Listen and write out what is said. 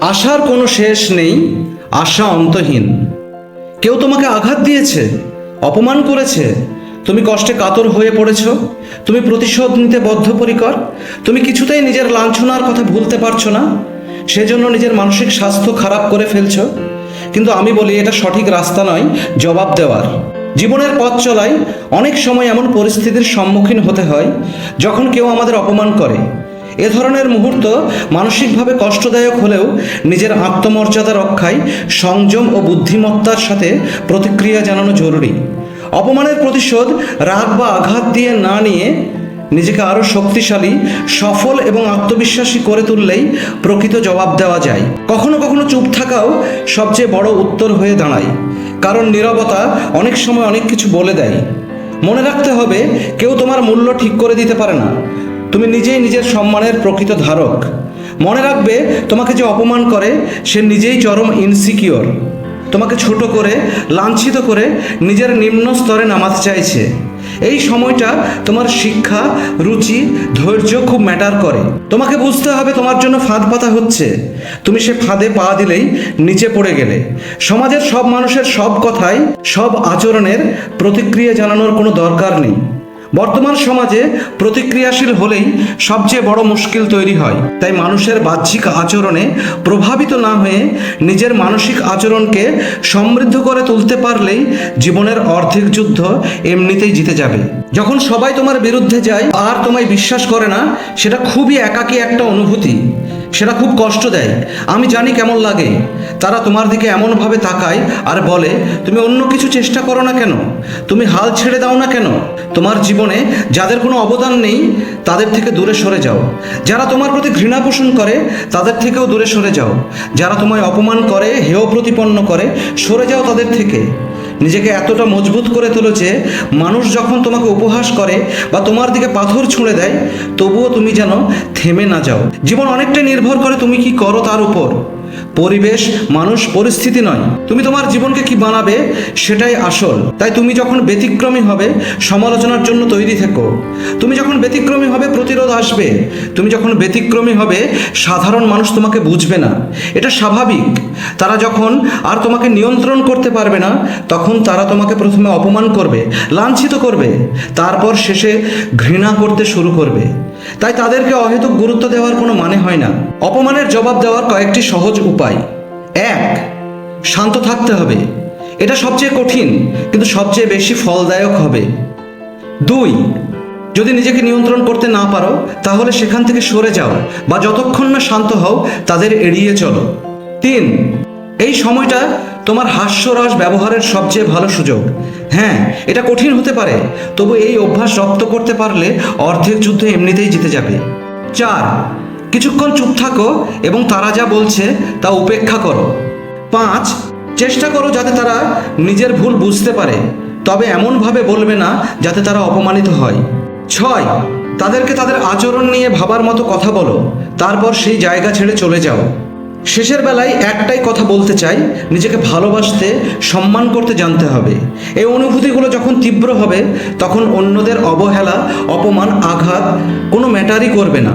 আশার কোনো শেষ নেই, আশা অন্তহীন। কেউ তোমাকে আঘাত দিয়েছে, অপমান করেছে, তুমি কষ্টে কাতর হয়ে পড়েছ, তুমি প্রতিশোধ নিতে বদ্ধপরিকর, তুমি কিছুতেই নিজের লাঞ্ছনার কথা ভুলতে পারছ না, সেজন্য নিজের মানসিক স্বাস্থ্য খারাপ করে ফেলছ। কিন্তু আমি বলি, এটা সঠিক রাস্তা নয়, জবাব দেওয়ার। জীবনের পথ চলায় অনেক সময় এমন পরিস্থিতির সম্মুখীন হতে হয়, যখন কেউ আমাদের অপমান করে। এ ধরনের মুহূর্ত মানসিকভাবে কষ্টদায়ক হলেও নিজের আত্মমর্যাদা রক্ষায় সংযম ও বুদ্ধিমত্তার সাথে প্রতিক্রিয়া জানানো জরুরি। অপমানের প্রতিশোধ, রাগ বা আঘাত দিয়ে না নিয়ে নিজেকে আরও শক্তিশালী, সফল এবং আত্মবিশ্বাসী করে তুললেই প্রকৃত জবাব দেওয়া যায়। কখনো কখনো চুপ থাকাও সবচেয়ে বড় উত্তর হয়ে দাঁড়ায়, কারণ নীরবতা অনেক সময় অনেক কিছু বলে দেয়। মনে রাখতে হবে, কেউ তোমার মূল্য ঠিক করে দিতে পারে না। তুমি নিজেই নিজের সম্মানের প্রকৃত ধারক। মনে রাখবে, তোমাকে যে অপমান করে, সে নিজেই চরম ইনসিকিওর তোমাকে ছোট করে, লাঞ্ছিত করে নিজের নিম্ন স্তরে নামাতে চাইছে। এই সময়টা তোমার শিক্ষা, রুচি, ধৈর্য খুব ম্যাটার করে। তোমাকে বুঝতে হবে তোমার জন্য ফাঁদ পাতা হচ্ছে। তুমি সে ফাঁদে পা দিলেই নিচে পড়ে গেলে। সমাজের সব মানুষের সব কথাই, সব আচরণের প্রতিক্রিয়া জানানোর কোনো দরকার নেই। বর্তমান সমাজে প্রতিক্রিয়াশীল হলেই সবচেয়ে বড় মুশকিল তৈরি হয়। তাই মানুষের বাহ্যিক আচরণে প্রভাবিত না হয়ে নিজের মানসিক আচরণকে সমৃদ্ধ করে তুলতে পারলেই জীবনের অর্ধেক যুদ্ধ এমনিতেই জিতে যাবে। যখন সবাই তোমার বিরুদ্ধে যায়, আর তোমায় বিশ্বাস করে না, সেটা খুবই একাকী একটা অনুভূতি। সেটা খুব কষ্ট দেয়। আমি জানি কেমন লাগে। তারা তোমার দিকে এমনভাবে তাকায় আর বলে, তুমি অন্য কিছু চেষ্টা করো না কেন? তুমি হাল ছেড়ে দাও না কেন? তোমার জীবনে যাদের কোনো অবদান নেই, তাদের থেকে দূরে সরে যাও। যারা তোমার প্রতি ঘৃণা পোষণ করে, তাদের থেকেও দূরে সরে যাও। যারা তোমায় অপমান করে, হেয় প্রতিপন্ন করে, সরে যাও তাদের থেকে। নিজেকে এতটা মজবুত করে তোলো যে, মানুষ যখন তোমাকে উপহাস করে বা তোমার দিকে পাথর ছুঁড়ে দেয়, তবুও তুমি যেন থেমে না যাও। জীবন অনেকটাই নির্ভর করে তুমি কি করো তার উপর। পরিবেশ, মানুষ, পরিস্থিতি নয়। তুমি তোমার জীবনকে কি বানাবে সেটাই আসল। তাই তুমি যখন ব্যতিক্রমী হবে, সমালোচনার জন্য তৈরি থেকো। তুমি যখন ব্যতিক্রমী হবে, প্রতিরোধ আসবে। তুমি যখন ব্যতিক্রমী হবে, সাধারণ মানুষ তোমাকে বুঝবে না। এটা স্বাভাবিক। তারা যখন আর তোমাকে নিয়ন্ত্রণ করতে পারবে না, তখন তারা তোমাকে প্রথমে অপমান করবে, লাঞ্ছিত করবে। তারপর শেষে ঘৃণা করতে শুরু করবে। তাই তাদেরকে অহেতুক গুরুত্ব দেওয়ার কোনো মানে হয় না। অপমানের জবাব দেওয়ার কয়েকটি সহজ উপায়। এক, শান্ত থাকতে হবে। এটা সবচেয়ে কঠিন, কিন্তু সবচেয়ে বেশি ফলদায়ক হবে। দুই, যদি নিজেকে নিয়ন্ত্রণ করতে না পারো, তাহলে সেখান থেকে সরে যাও বা যতক্ষণ না শান্ত হও, তাদের এড়িয়ে চলো। তিন, এই সময়টা তোমার হাস্যরস ব্যবহারের সবচেয়ে ভালো সুযোগ। হ্যাঁ এটা কঠিন হতে পারে, তবু এই অভ্যাস রপ্ত করতে পারলে অর্ধেক যুদ্ধ এমনিতেই জিতে যাবে। চার কিছুক্ষণ চুপ থাকো এবং তারা যা বলছে তা উপেক্ষা করো। পাঁচ, চেষ্টা করো যাতে তারা নিজের ভুল বুঝতে পারে, তবে এমনভাবে বলবে না যাতে তারা অপমানিত হয়। ছয়, তাদেরকে তাদের আচরণ নিয়ে ভাবার মতো কথা বলো, তারপর সেই জায়গা ছেড়ে চলে যাও। শেষের বেলায় একটাই কথা বলতে চাই, নিজেকে ভালোবাসতে, সম্মান করতে জানতে হবে। এই অনুভূতিগুলো যখন তীব্র হবে, তখন অন্যদের অবহেলা, অপমান, আঘাত কোনো ম্যাটারই করবে না।